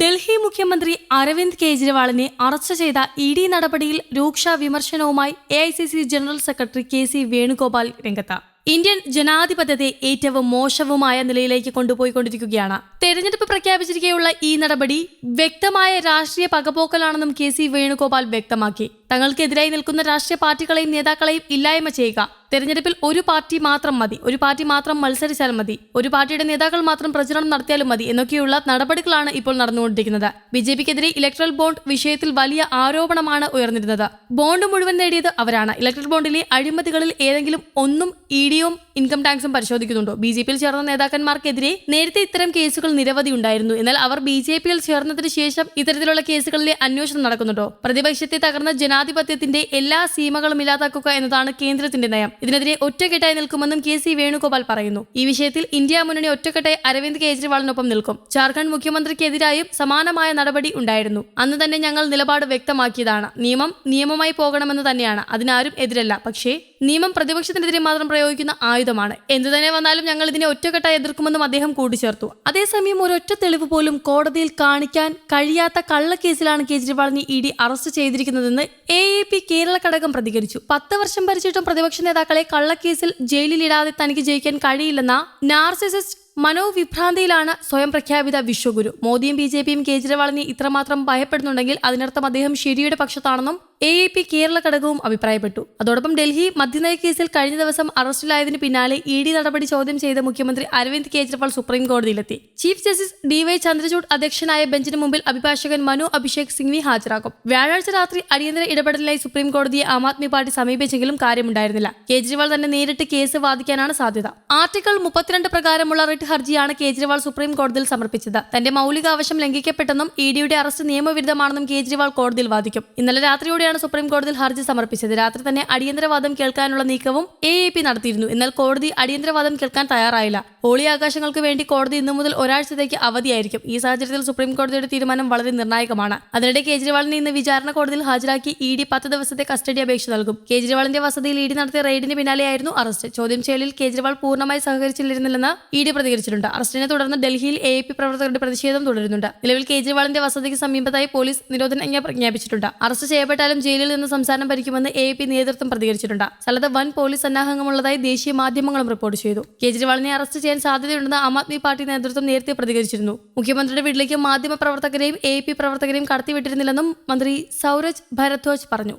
ഡൽഹി മുഖ്യമന്ത്രി അരവിന്ദ് കെജ്രിവാളിനെ അറസ്റ്റ് ചെയ്ത ഇ ഡി നടപടിയിൽ രൂക്ഷ വിമർശനവുമായി A I C C general secretary K C Venugopal രംഗത്ത്. ഇന്ത്യൻ ജനാധിപത്യത്തെ ഏറ്റവും മോശവുമായ നിലയിലേക്ക് കൊണ്ടുപോയിക്കൊണ്ടിരിക്കുകയാണ്. തെരഞ്ഞെടുപ്പ് പ്രഖ്യാപിച്ചിരിക്കെയുള്ള ഈ നടപടി വ്യക്തമായ രാഷ്ട്രീയ പകപോക്കലാണെന്നും കെ സി വേണുഗോപാൽ വ്യക്തമാക്കി. തങ്ങൾക്കെതിരായി നിൽക്കുന്ന രാഷ്ട്രീയ പാർട്ടികളെയും നേതാക്കളെയും ഇല്ലായ്മ ചെയ്യുക തെരഞ്ഞെടുപ്പിൽ ഒരു പാർട്ടി മാത്രം മതി ഒരു പാർട്ടി മാത്രം മത്സരിച്ചാൽ മതി ഒരു പാർട്ടിയുടെ നേതാക്കൾ മാത്രം പ്രചരണം നടത്തിയാലും മതി എന്നൊക്കെയുള്ള നടപടികളാണ് ഇപ്പോൾ നടന്നുകൊണ്ടിരിക്കുന്നത്. ബി ജെ പിക്കെതിരെ ഇലക്ട്രൽ ബോണ്ട് വിഷയത്തിൽ വലിയ ആരോപണമാണ് ഉയർന്നിരുന്നത്. ബോണ്ട് മുഴുവൻ നേടിയത് അവരാണ്. ഇലക്ട്രൽ ബോണ്ടിലെ അഴിമതികളിൽ ഏതെങ്കിലും ഒന്നും ഇ ഡിയും ഇൻകം ടാക്സും പരിശോധിക്കുന്നുണ്ടോ? ബി ജെ പിയിൽ ചേർന്ന നേതാക്കന്മാർക്കെതിരെ നേരത്തെ ഇത്തരം കേസുകൾ നിരവധി ഉണ്ടായിരുന്നു. എന്നാൽ അവർ ബി ജെ പിയിൽ ചേർന്നതിന് ശേഷം ഇത്തരത്തിലുള്ള കേസുകളിലെ അന്വേഷണം നടക്കുന്നുണ്ടോ? പ്രതിപക്ഷത്തെ തകർന്ന ജനാധിപത്യത്തിന്റെ എല്ലാ സീമകളും ഇല്ലാതാക്കുക എന്നതാണ് കേന്ദ്രത്തിന്റെ നയം. ഇതിനെതിരെ ഒറ്റക്കെട്ടായി നിൽക്കുമെന്നും കെ സി വേണുഗോപാൽ പറയുന്നു. ഈ വിഷയത്തിൽ ഇന്ത്യ മുന്നണി ഒറ്റക്കെട്ടായി അരവിന്ദ് കെജ്രിവാളിനൊപ്പം നിൽക്കും. ജാർഖണ്ഡ് മുഖ്യമന്ത്രിക്കെതിരായും സമാനമായ നടപടി ഉണ്ടായിരുന്നു. അന്ന് തന്നെ ഞങ്ങൾ നിലപാട് വ്യക്തമാക്കിയതാണ്. നിയമം നിയമമായി പോകണമെന്ന് തന്നെയാണ്. അതിനാരും എതിരല്ല. പക്ഷേ നിയമം പ്രതിപക്ഷത്തിനെതിരെ മാത്രം പ്രയോഗിക്കുന്ന ആയുധമാണ് എന്തു തന്നെ വന്നാലും ഞങ്ങൾ ഇതിനെ ഒറ്റക്കെട്ടായി എതിർക്കുമെന്നും അദ്ദേഹം കൂട്ടിച്ചേർത്തു. അതേസമയം ഒരൊറ്റ തെളിവ് പോലും കോടതിയിൽ കാണിക്കാൻ കഴിയാത്ത കള്ളക്കേസിലാണ് കേജ്രിവാളിനെ ഇ ഡി അറസ്റ്റ് ചെയ്തിരിക്കുന്നതെന്ന് എ എ പി കേരള ഘടകം പ്രതികരിച്ചു. പത്ത് വർഷം ഭരിച്ചിട്ടും പ്രതിപക്ഷ നേതാക്കളെ കള്ളക്കേസിൽ ജയിലിലിടാതെ തനിക്ക് ജയിക്കാൻ കഴിയില്ലെന്ന നാർസിസിസ്റ്റ് മനോവിഭ്രാന്തിയിലാണ് സ്വയം പ്രഖ്യാപിത വിശ്വഗുരു. മോദിയും ബി ജെ പിയും കേജ്രിവാളിനെ ഇത്രമാത്രം ഭയപ്പെടുന്നുണ്ടെങ്കിൽ അതിനർത്ഥം അദ്ദേഹം ശരിയുടെ പക്ഷത്താണെന്നും എ എ പി കേരള ഘടകവും അഭിപ്രായപ്പെട്ടു. അതോടൊപ്പം ഡൽഹി മദ്യനയ കേസിൽ കഴിഞ്ഞ ദിവസം അറസ്റ്റിലായതിന് പിന്നാലെ ഇ ഡി നടപടി ചോദ്യം ചെയ്ത മുഖ്യമന്ത്രി Arvind Kejriwal supreme കോടതിയിലെത്തി. Chief justice D Y Chandrachud അധ്യക്ഷനായ ബെഞ്ചിന് മുമ്പിൽ അഭിഭാഷകൻ മനു അഭിഷേക് സിംഗ്വി ഹാജരാക്കും. വ്യാഴാഴ്ച രാത്രി അടിയന്തര ഇടപെടലിനായി സുപ്രീം കോടതിയെ ആം ആദ്മി പാർട്ടി സമീപിച്ചെങ്കിലും കാര്യമുണ്ടായിരുന്നില്ല. കേജ്രിവാൾ തന്നെ നേരിട്ട് കേസ് വാദിക്കാനാണ് സാധ്യത. ആർട്ടിക്കിൾ മുപ്പത്തിരണ്ട് പ്രകാരമുള്ള റിട്ട് ഹർജിയാണ് കേജ്രിവാൾ സുപ്രീം കോടതിയിൽ സമർപ്പിച്ചത്. തന്റെ മൗലികാവശ്യം ലംഘിക്കപ്പെട്ടെന്നും ഇ ഡിയുടെ അറസ്റ്റ് നിയമവിരുദ്ധമാണെന്നും കേജ്രിവാൾ കോടതിയിൽ വാദിക്കും. ഇന്നലെ രാത്രിയോടെയാണ് സുപ്രീം കോടതിയിൽ ഹർജി സമർപ്പിച്ചത്. രാത്രി തന്നെ അടിയന്തരവാദം കേൾക്കാനുള്ള നീക്കവും എ എ പി നടത്തിയിരുന്നു. എന്നാൽ കോടതി അടിയന്തരവാദം കേൾക്കാൻ തയ്യാറായില്ല. ഹോളി ആകാശങ്ങൾക്ക് വേണ്ടി കോടതി ഇന്നു മുതൽ ഒരാഴ്ചത്തേക്ക് അവധിയായിരിക്കും. ഈ സാഹചര്യത്തിൽ സുപ്രീം കോടതിയുടെ തീരുമാനം വളരെ നിർണായകമാണ്. അതിനിടെ കേജ്രിവാളിനെ ഇന്ന് വിചാരണ കോടതിയിൽ ഹാജരാക്കി ഇ ഡി പത്ത് ദിവസത്തെ കസ്റ്റഡി അപേക്ഷ നൽകും. കേജ്രിവാളിന്റെ വസതിയിൽ ഇ ഡി നടത്തിയ റെയ്ഡിന് പിന്നാലെയായിരുന്നു അറസ്റ്റ്. ചോദ്യം ചെയ്യലിൽ കേജ്രിവാൾ പൂർണമായി സഹകരിച്ചിരുന്നില്ലെന്ന് ഇ ഡി പ്രതികരിച്ചിട്ടുണ്ട് അറസ്റ്റിനെ തുടർന്ന് ഡൽഹിയിൽ എ പി പ്രവർത്തകരുടെ പ്രതിഷേധം തുടരുന്നുണ്ട്. നിലവിൽ കേജ്രിവാളിന്റെ വസതിക്ക് സമീപത്തായി പോലീസ് നിരോധനാജ്ഞ പ്രഖ്യാപിച്ചിട്ടുണ്ട്. അറസ്റ്റ് ചെയ്യപ്പെട്ടാലും ജയിലിൽ നിന്ന് സംസാരം ഭരിക്കുമെന്ന് എ പി നേതൃത്വം പ്രതികരിച്ചിട്ടുണ്ട്. സ്ഥലത്ത് വൻ പോലീസ് സന്നാഹങ്ങളുള്ളതായി ദേശീയ മാധ്യമങ്ങളും റിപ്പോർട്ട് ചെയ്തു. കേജ്രിവാളിനെ അറസ്റ്റ് ചെയ്യാൻ സാധ്യതയുണ്ടെന്ന് ആം ആദ്മി പാർട്ടി നേതൃത്വം നേരത്തെ പ്രതികരിച്ചിരുന്നു. മുഖ്യമന്ത്രിയുടെ വീട്ടിലേക്ക് മാധ്യമ പ്രവർത്തകരെയും എ പി പ്രവർത്തകരെയും കടത്തിവിട്ടിരുന്നില്ലെന്നും മന്ത്രി സൗരജ് ഭരദ്വാജ് പറഞ്ഞു.